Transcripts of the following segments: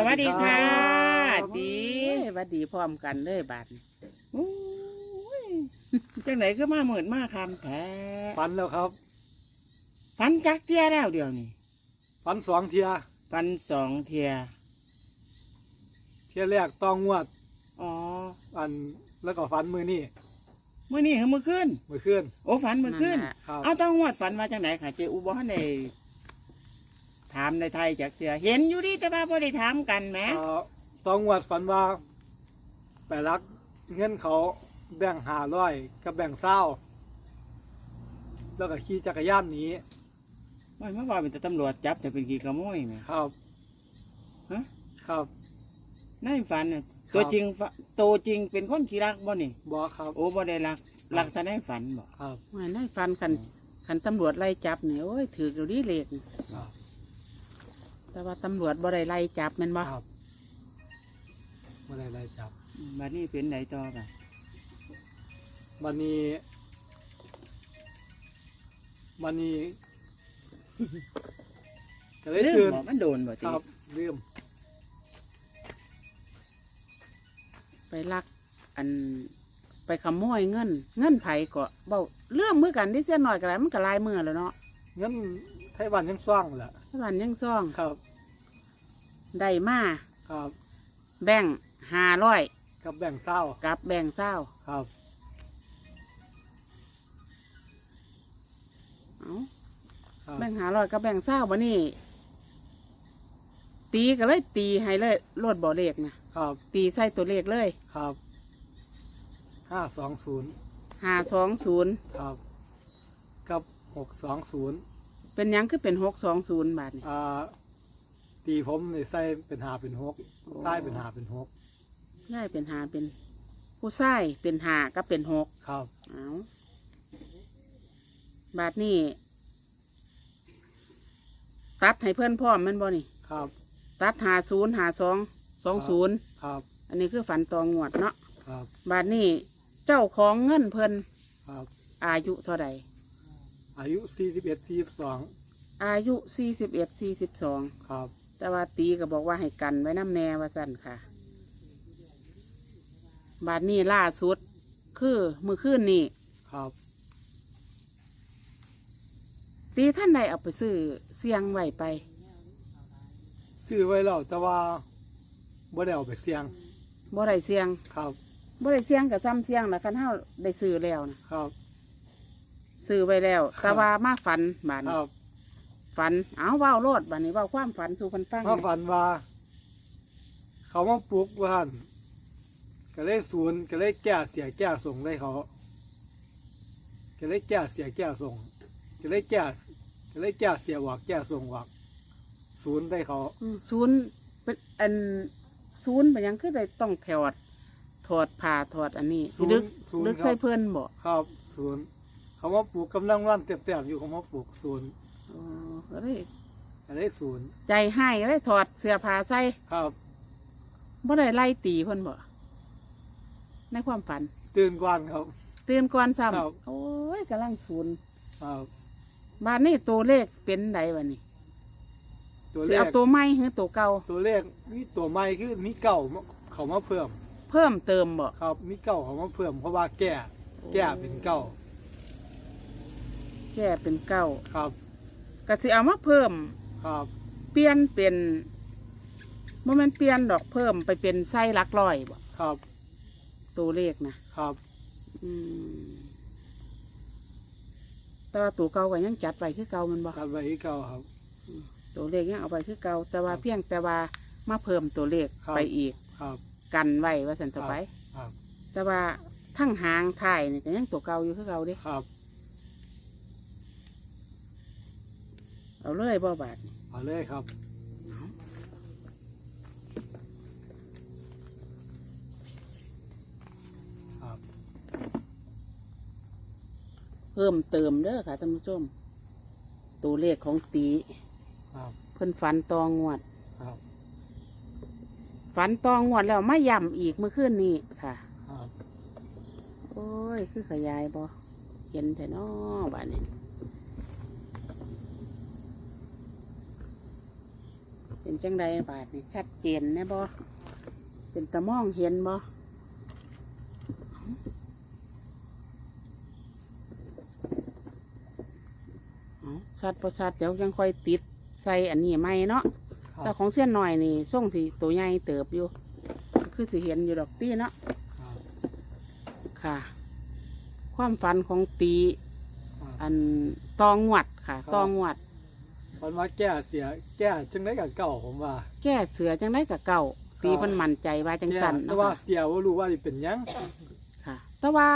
สวัสดีค่ะครับตีสวัสดีพร้อมกันเลยบาดนี้โอ้ยจังไหนก็มาเหมือนมาคำแท้ฟันแล้วครับฟันจักเทียแล้วเดี๋ยวนี้ฟันสองเทียฟันสองเทียเทียแรกต้องงวดอ๋ออันแล้วก็ฟันมือนี่เมื่อนี้เหรอเมื่อคืนมือขึ้น โอ้ฝันเมื่อคืนนั่นแหละครับเอาต้องงวดฝันมาจากไหนค่ะเจอูบอใน ถามในไทยจากเทียเห็นอยู่ดิแต่ว่าบ่ได้ถามกันแหมเอ่อต้องงวดฟันว่าไปรักเงินเขาแบ่งหาร้อยกับแบ่งเศร้า แล้วก็ขี่จักรยานหนีไม่มาว่าเป็นแต่ตำรวจจับแต่เป็นกี่ขโมยแหม ครับฮะ ครับ ในฝันน่ะครับ ตัวจริงฟะตัวจริงเป็นคนขี้รักบ่นี่ บอครับ โอ้บ่ได้รักรักแต่ในฝันบ่ครับ ว่าได้ฟันคันคันตำรวจไล่จับเนี่ยโอ้ยถืออยู่ดีเลขนี่ครับ แต่ว่าตำรวจบ่ได้ไล่จับแมันบ่ครับไม่ได้ไล่จับ บัดนี้เป็นไหนต่อไปวันนี้วันนี้ ก็เลยเรื่ตื่อนงบ่มันโดนบ่คติรับลืมไปลัก อัน ไปขโมยเงิน เงินไผก็เบาเรื่องมือกันที่เสียหน่อยก็ไรมันก็ลายมือแล้วเนาะเงินไทยวันยังสร้างแหละ ถ้าวันยังซ่อง ครับ ได้มาครับแบ่งห้าร้อยกับแบ่งเศร้ากับแบ่งเศร้าครับ เอาครับ แบ่งห้าร้อยกับแบ่งเศร้าวันนี้ตีก็เลยตีให้เลยลดบ่อเลขนะครับตีใส่ตัวเลขเลยครับห้าสองศูนย์ห้าสองศูนย์ครับ กับหกสองศูนย์ เป็นหยังคือเป็นหกสองศูนย์บาทนี่อ่าตีผมในไส้เป็นหาเป็นหกไส้เป็นหาเป็นหกย่ายเป็นหาเป็น ผู้ชายเป็นหาก็เป็นหกครับ เอาบาทนี่ตัดให้เพื่อนพร้อมแมันบ่นี่ ครับ ตัดหาศูนย์หาสองสองศูนย์ครับอันนี้คือฝันตองวดเนาะครับบาทนี่เจ้าของเงินเพิ่นครับอายุเท่าใด อายุสี่สิบเอ็ดสี่สองอายุสี่สิบเอ็ดสี่สิบสองครับ แต่ว่าตีก็บอกว่าให้กันไว้น้ำแน่ว่าสั่นค่ะ บาทนี้ล่าสุด คือมือคืนนี่ครับ ตีท่านใดเอาไปซื้อเสียงไว้ไป ซื้อไว้แล้วแต่ว่าบ่ได้เอาไปเสี่ยงบ่ได้เสียงครับบ่ได้เสียงกับซ้ำเสียงนะคันเฮาได้ซื้อแล้วนะครับ ซื้อไว้แล้วครับแต่ว่ามาฝันบาดคนี้รับฝันเอาเว้าโลดบาดนี้เว้าความฝันสู่เพันฟังมาฝันว่า เขามาปลุกว่าหั่นก็เลยศูนย์ก็เลยแก้เสียแก้ส่งได้เขาก็เลยแก้เสียแก้ส่งก็เลยแก้ก็เลยแก้เสียหวักแก้ส่งหวักศูนย์ได้เขาอืมศูนย์เป็นอันศูนย์เป็นหยังคือได้ต้องถอดถอดผ่าถอดอันนี้สิศูนลึกย์ศูนลึย์กคใส่รับเพิ่นบ่ครับศูนย์ เขามาปลูกกำลังวันเต็มๆอยู่เขามาปลูกศูนย์อ๋อก็เลยก็เลยศูนย์ใจให้ก็เลยถอดเสื้อผ้าใส่ครับบ่ได้ไล่ตีเพิ่นบ่ในความฝัน ตื่นกวนครับ ตื่นก่อนซ้ครับำโอ้ยกำลังศูนย์ครับบาดนี้ตัวเลขเป็นไดวะนี่ตัวสิเลขเอาตัวใหม่หรือตัวเก่าตัวเลขมีตัวใหม่คือมีเก่ามาเขามาเพิ่ม เพิ่มเติมบ่ครับมีเก่าเขามาเพิ่มเพราะว่าแก่แก่เป็นเก่า แก้เป็นเก้าครับก็สิเอามาเพิ่ม ครับเปลี่ยนเป็นบ่แม่นเปลี่ยนดอกเพิ่มไปเป็นไส้หลักร้อยบ่ครับตัวเลขนะครับอืมแต่ว่าตัวเก่าก็ยังจัดไว้คือเก่ามันบ่ครับไว้ที่เก่าครับ ตัวเลขยังเอาไปคือเก่าแต่ว่าเพียงแต่ว่ามาเพิ่มตัวเลขครับ ไปอีก ครับ กันไว้ว่าสันต่อไป ครับ แต่ว่าทั้งหางถ่ายนี่ก็ยังตัวเก่าอยู่คือเก่าเด้ครับ เอาเลยบ่บาทนี่เอาเลยครับครับเพิ่มเติมเด้อค่ะท่านผู้ชม ตัวเลขของตีครับเพิ่นฝันตองวด ครับฝันตองวดแล้วมาย่ำอีกเมื่อคืนนี้ค่ะ ครับ โอ้ย คือขยายบ่เห็นแต่นอบาดนี้ เป็นจังใดบาทนี่ชัดเจนแน่บ่เป็นตะมองเห็นบ่เอาชัดประชัดเดี๋ยวยังค่อยติดใส่อันนี้ไม่เนาะคแต่รับของเส้นหน่อยนี่ส่งสีตัวใหญ่เติบอยู่ คือสิเห็นอยู่ดอกตี้เนาะครับค่ะ ความฝันของตีครับอันตองหวัดค่ะครับตองหวัด มันมาแก้เสียแก้จังได้กับเก่าผมว่าแก้เสือจังได้กับเก่าตีมันมั่นใจว่าจังสันแก้แต่เนาะว่าค่ะเสียว่ารู้ว่าสิเป็นหยัง ค่ะ แต่ว่า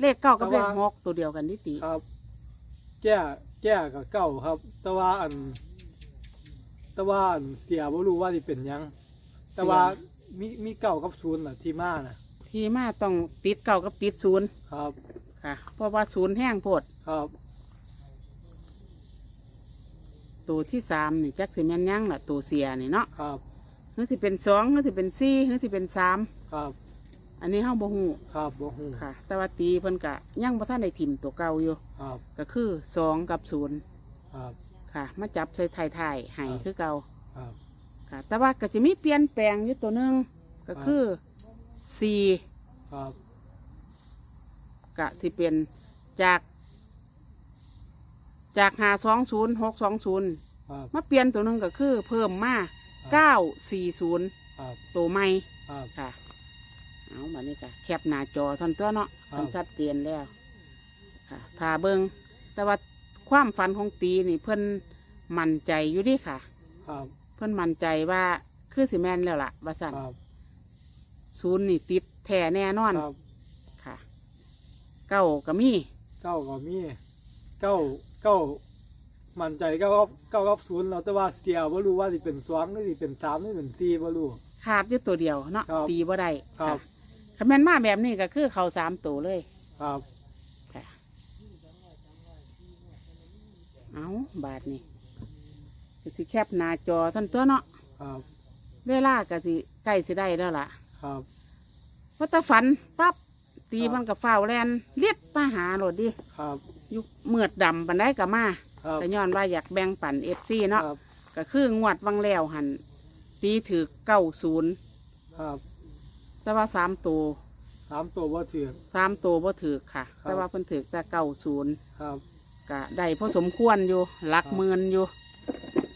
เลขเก้ากับแต่เลว่า ขหกตัวเดียวกันที่ตีครับ แก้แก้กับเก่าครับ แต่ว่าอัน แต่ว่าอันเสียว่ารู้ว่าสิเป็นหยัง แต่ว่ามีมีเก่ากับศูนย์น่ะที่มาน่ะ ที่มาต้องติดเก้ากับติดศูนย์ครับ ค่ะ เพราะว่าศูนย์แห้งโพดครับ ตัวที่สามนี่จักสิแม่นยังล่ะตัวเสียนี่เนาะครับหรือสิเป็นสองหรือสิเป็นสี่หรือสิเป็นสามครับอันนี้เฮาบ่ฮู้ครับบ่ฮู้ค่ะ แต่ว่าตีเพิ่นกะยังบ่ทันได้ถิ่มตัวเก่าอยู่ครับก็คือสองกับศูนย์ครับค่ะ มาจับใส่ไทยไทยๆให้ครับคือเก่าครับค่ะ แต่ว่าก็จะมีเปลี่ยนแปลงอยู่ตัวหนึ่งก็คือสี่ครับกะสิเป็นจาก จากหาสองศูนย์หกสองศูนย์ครับมาเปลี่ยนตัวหนึ่งก็คือเพิ่มมาเก้าสี่ศูนย์ครับตัวใหม่ครับ ค่ะ เอาบัดนี้ก็แคปหน้าจอท่านตัวเนาะครับท่านชัดเจนแล้วค่ะพาเบิงแต่ว่าความฝันของตีนี่เพิ่นมั่นใจอยู่เดิค่ะ ครับเพิ่นมั่นใจว่าคือสิแมนแล้วล่ะว่าสั่นครับศูนย์นี่ติดแท้แน่นอนครับค่ะ เก้าก็มีเก้าก็มี เก้าเก้ามั่นใจเก้ากับเก้ากับศูนย์เราแต่ว่าเสียบ่รู้ว่าสิเป็นสองหรือสิเป็นสามหรือเป็นสี่บ่รู้ ขาดอยู่ตัวเดียวเนาะครับตีบ่ได้ครับะคันแม่นมาแบบนี้ก็คือเขาสามตัวเลย ครับ ค่ะ เอาบาทนี่สิสิแคปหน้าจอท่านตัวเนาะครับ เวลาก็สิใกล้สิได้แล้วล่ะครับว่าแตาฝันปั๊บตีครับ มันกับฝ้าวแลนเลียดมาหาโหลดดิ ครับ อยุเมือดดำปันได้กับมาครับ แต่ย้อนว่าอยากแบ่งปันเอฟซีคเนาะรับก็คืองวดวังแล้วหันตีถือเก้าศูนย์ครับแต่ว่าสามตัวสามตัวว่าถือสามตัวบ่ถือค่ะ ครับ แต่ว่าเพิ่นถือแต่เก้าศูนย์ครับ ก็ได้พอสมควรอยู่หลักครับ หมื่นอยู่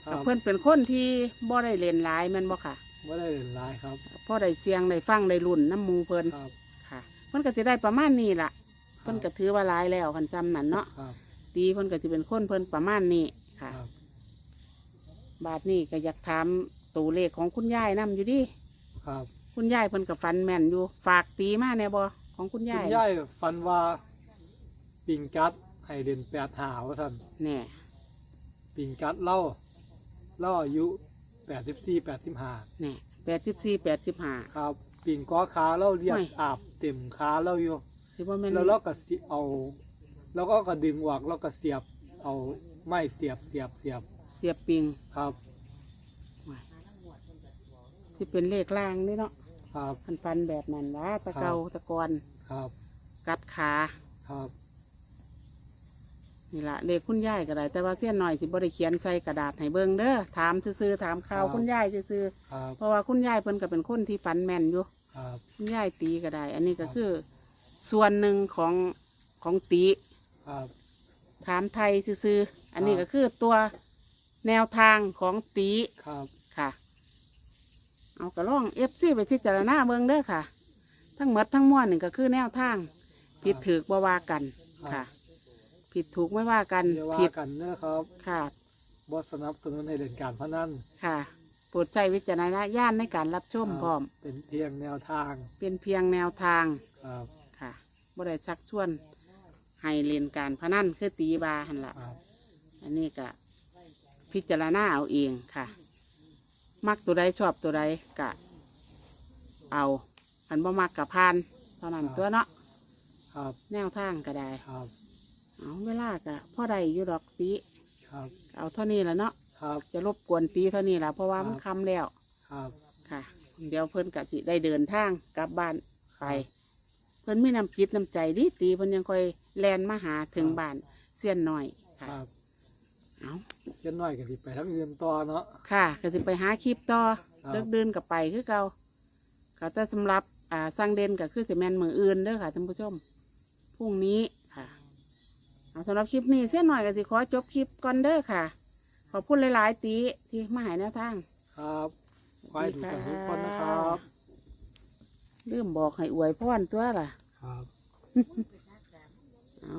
ครัก็บเพิ่นเป็นคนที่บ่ได้เล่นหลายแม่นบ่ค่ะไม่ได้เล่นหลายครับ พอได้เสียงได้ฟังได้รุ่นน้ำหมูเพิ่นครับ ค่ะ เพิ่นก็จะได้ประมาณนี้ล่ะ เพิ่นก็ถือว่าหลายแล้วคันจำนั่นเนาะครับ ตีเพิ่นก็จะเป็นคนเพิ่นประมาณนี้ค่ะ ครับ บาทนี้ก็อยากถามตัวเลขของคุณยายนํอยู่ดิครับคุณยายเพิ่นกับฟันแม่นอยู่ ฝากตีมาแน่บ่ของคุณคุยายณยายฟันว่าปิงกัดให้เด่นแปดหาว่าท่านแน่ปิงกัดเล่าเล่าอายุแปดสิบสี่แปดสิบห้าแน่แปดสิบสี่แปดสิบห้า ครับปิงก้อขาเล่าเรียกไม่อาบเต็มขาเล่าอยู่ สิบ่แม่นแล้วเราก็สิเอา แล้วก็กระดึงออกแล้วก็เสียบ เอาไม้เสียบเสียบเสียบเสียบปิงครับที่เป็นเลขล่างนี่เนาะครับฟันฟันแบบนั้นวะตะเกาครับตะกอนครับ กัดขาครับนี่ละเลขคุณยายก็ได้แต่ว่าเสี้ยนหน่อยสิบ่ได้เขียนใส่กระดาษให้เบิ่งเด้อถามซื่อๆถามข่าวคุณยายซื่อครับๆเพราะว่าคุณยายเพิ่นก็เป็นคนที่ฟันแม่นอยู่ครับคุณยายตีก็ได้ อันนี้ก็คือ ส่วนหนึ่งของของตีครับ ถามไทยซื่อๆอันนี้ครัก็บคือตัวแนวทางของตีครับ ค่ะ เอากระล่องเอฟซีไปพิจารณาเบิ่งเด้อค่ะ ทั้งหมดทั้งมวลนี่ก็คือแนวทางผิดถือบ่ว่ากันครับ ค่ะ ผิดถูกไม่ว่ากันอย่าว่าผิดกันนะครับค่ะบอสนับสนุนให้เล่นการพนันค่ะโปรดใช้วิจารณญาณในการรับชมครับพร้อม เป็นเพียงแนวทางเป็นเพียงแนวทาง ครับค่ะ บ่ได้ชักชวนให้เล่นการพนันคือตีบาหันละครับอันนี้ก็พิจารณาเอาเองค่ะ มักตัวใดชอบตัวใดกะ เอาอันบ่มักกับพานเท่านั้นตัวเนาะครับแนวทางก็ได้ครับเอาเวลากะพ่อใดอยู่ดอกตีครับเอาเท่านี้ละเนาะครับจะรบกวนตีเท่านี้ละเพราะว่ามันครับคำแล้วครับ ค่ะ เดี๋ยวเพิ่นกะสิได้เดินทางกลับบ้านไป เพิ่นมีน้ำจิตน้ำใจดีตีเพิ่นยังคอยแลนมาหาถึงบ้านเสี้ยนหน่อยคค่ะรับเเอาเช่นน้อยก็สิไปทั้งอื่นต่อเนาะ ค่ะก็สิไปหาคลิปต่อครับ เลิกเดินกับไปคือเก่าก็จะสำหรับอ่าสร้างเด่นก็คือสิแมนมืออื่นเด้อค่ะท่านผู้ชมพรุ่งนี้ค่ะเอาสำหรับคลิปนี้เส้นหน่อยก็สิขอจบคลิปก่อนเด้อค่ะ ขอบคุณหลาย ๆ ตีที่มาใหายแนวทาง ครับขอให้ถูกกันทุกคนนะครับ ลืมบอกให้อวยพรตัวล่ะ ครับ เอา